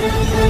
Thank you.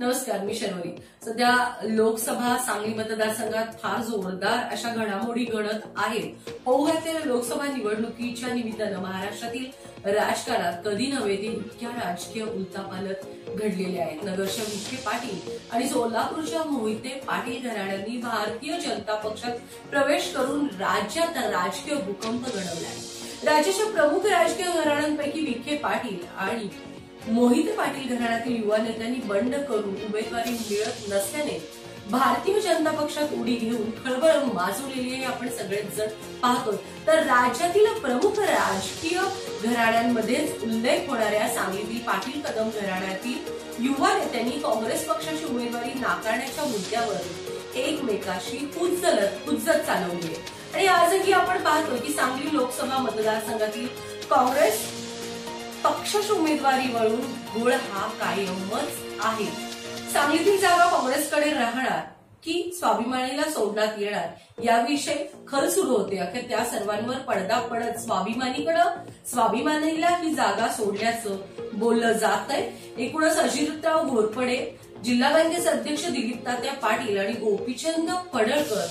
नमस्कार मी शर्वरी. सध्या लोकसभा सांगली मतदारसंघात फार जोरदार अशा घडामोडी घडत आहेत. पौघातील लोकसभा निवडणुकीच्या निमित्तानं महाराष्ट्रातील राजकारणात कधी नव्हे ते इतक्या राजकीय उलथापालथ घडलेल्या आहेत. नगरच्या विखे पाटील आणि सोलापूरच्या मोहिते पाटील घराण्यांनी भारतीय जनता पक्षात प्रवेश करून राज्यात राजकीय भूकंप घडवलाय राज्याच्या प्रमुख राजकीय घराण्यांपैकी विखे पाटील आणि मोहित पाटील घराण्यातील युवा नेत्यांनी बंड करून उमेदवारी मिळत नसल्याने भारतीय जनता पक्षात उडी घेऊन खळबळ माजवलेली आहे. आपण सगळेच जण पाहतो. तर राज्यातील प्रमुख राजकीय घराण्यांमध्येच उल्लेख होणाऱ्या सांगलीतील पाटील कदम घराण्यातील युवा नेत्यांनी काँग्रेस पक्षाची उमेदवारी नाकारण्याच्या मुद्द्यावर एकमेकाशी कुजलत हुज्जत चालवली आहे. आणि आजही आपण पाहतो की सांगली लोकसभा मतदारसंघातील काँग्रेस राक्षस उमेदवारी वळून घोळ हा कायमच आहे. सांगलीतील जागा काँग्रेसकडे राहणार की स्वाभिमानीला सोडण्यात येणार याविषयी खल सुरू होते. अखेर त्या सर्वांवर पडदा पडत स्वाभिमानीकडं स्वाभिमानीला ही जागा सोडल्याचं बोललं जात आहे एकूणच अजितराव घोरपडे जिल्हा बँकेचे अध्यक्ष दिलीप तात्या पाटील आणि गोपीचंद पडळकर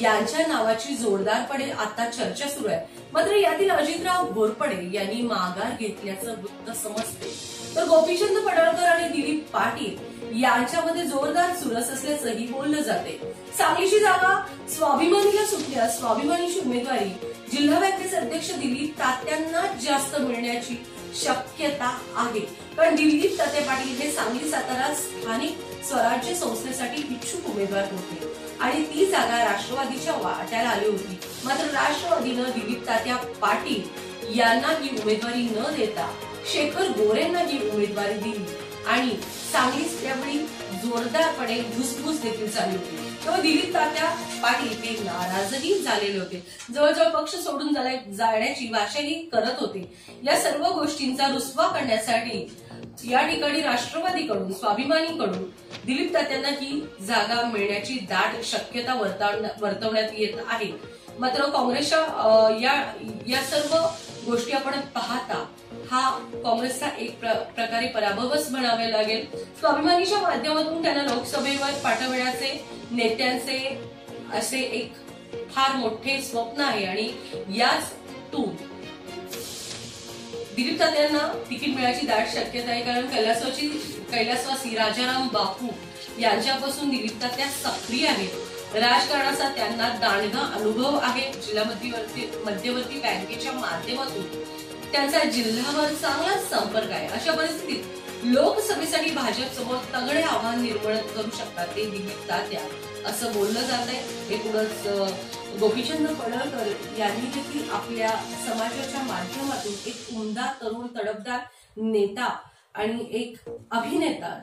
यांच्या नावाची जोरदारपणे आता चर्चा सुरू आहे. मात्र यातील अजितराव घोरपडे यांनी माघार घेतल्याचं वृत्त समजते. तर गोपीचंद पडळकर आणि दिलीप पाटील यांच्यामध्ये जोरदार चुरस असल्याचंही बोललं जाते. सांगलीची जागा स्वाभिमानीला सुटल्यास स्वाभिमानीची उमेदवारी जिल्हा बँकेचे अध्यक्ष दिलीप तात्यांना जास्त मिळण्याची शक्यता आहे. कारण दिलीप तते पाटील हे सांगली सातारा स्थानिक स्वराज्य संस्थेसाठी इच्छुक उमेदवार होते. आणि ती जागा राष्ट्रवादीच्या वाट्याला आली होती. मात्र राष्ट्रवादीनं दिलीप तात्या पाटील यांना ही उमेदवारी न देता शेखर गोरेंना ही उमेदवारी दिली. आणि चांगलीच त्यावेळी जोरदारपणे घुसघुस देखील चालू होती. तेव्हा दिलीप तात्या पाटील हे नाराजही झालेले होते. जवळजवळ पक्ष सोडून जाण्याची भाषाही करत होते. या सर्व गोष्टींचा रुसवा करण्यासाठी या ठिकाणी राष्ट्रवादीकडून स्वाभिमानीकडून दिलीप तात्यांना ही जागा मिळण्याची दाट शक्यता वर्तवण्यात येत आहे. मात्र काँग्रेसच्या या या सर्व गोष्टी आपण पाहता हा काँग्रेसचा एक प्रकारे पराभवच म्हणावे लागेल. स्वाभिमानीच्या माध्यमातून त्यांना लोकसभेवर पाठवण्याचे नेत्यांचे असे एक फार मोठे स्वप्न आहे आणि याच तू दिलीप तात्यांना तिकीट मिळायची दाट शक्यता आहे कारण कैलासवाची कैलासवासी राजाराम बापू यांच्यापासून दिलीप तात्या सक्रिय आहेत. राजकारणाचा त्यांना दांडगा अनुभव आहे. जिल्हा मध्यवर्ती मध्यवर्ती बँकेच्या माध्यमातून त्यांचा जिल्ह्यावर चांगलाच संपर्क आहे. अशा परिस्थितीत लोकसभेसाठी भाजप समोर तगडे आव्हान निर्माण करू शकतात ते दिलीप तात्या असं बोललं जात आहे. एकूणच गोपीचंद पडळकर यांनी देखील आपल्या समाजाच्या माध्यमातून एक उमदा तरुण तडफदार नेता आणि एक अभिनेता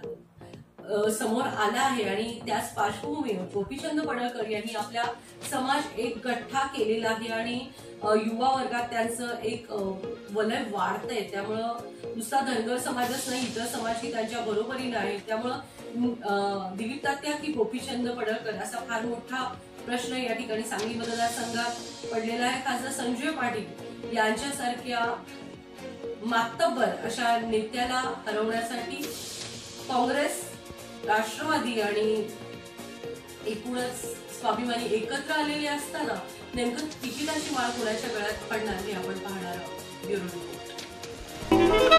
समोर आला आहे आणि त्याच पार्श्वभूमीवर गोपीचंद पडळकर यांनी आपल्या समाज एक गठ्ठा केलेला आहे आणि युवा वर्गात त्यांचं एक वलय वाढतंय. त्यामुळं नुसता धनगर समाजच नाही इतर समाजही त्यांच्या बरोबरीनं आहे. त्यामुळं दिलीप की गोपीचंद पडळकर असा फार मोठा प्रश्न या ठिकाणी सांगली मतदारसंघात पडलेला आहे. खासदार संजय पाटील यांच्यासारख्या मातब्बर अशा नेत्याला हरवण्यासाठी काँग्रेस राष्ट्रवादी आणि एकूणच स्वाभिमानी एकत्र आलेली असताना नेमकं तिकिटाची माळ कोणाच्या गळ्यात पडणार हे आपण पाहणार आहोत. Bureau report.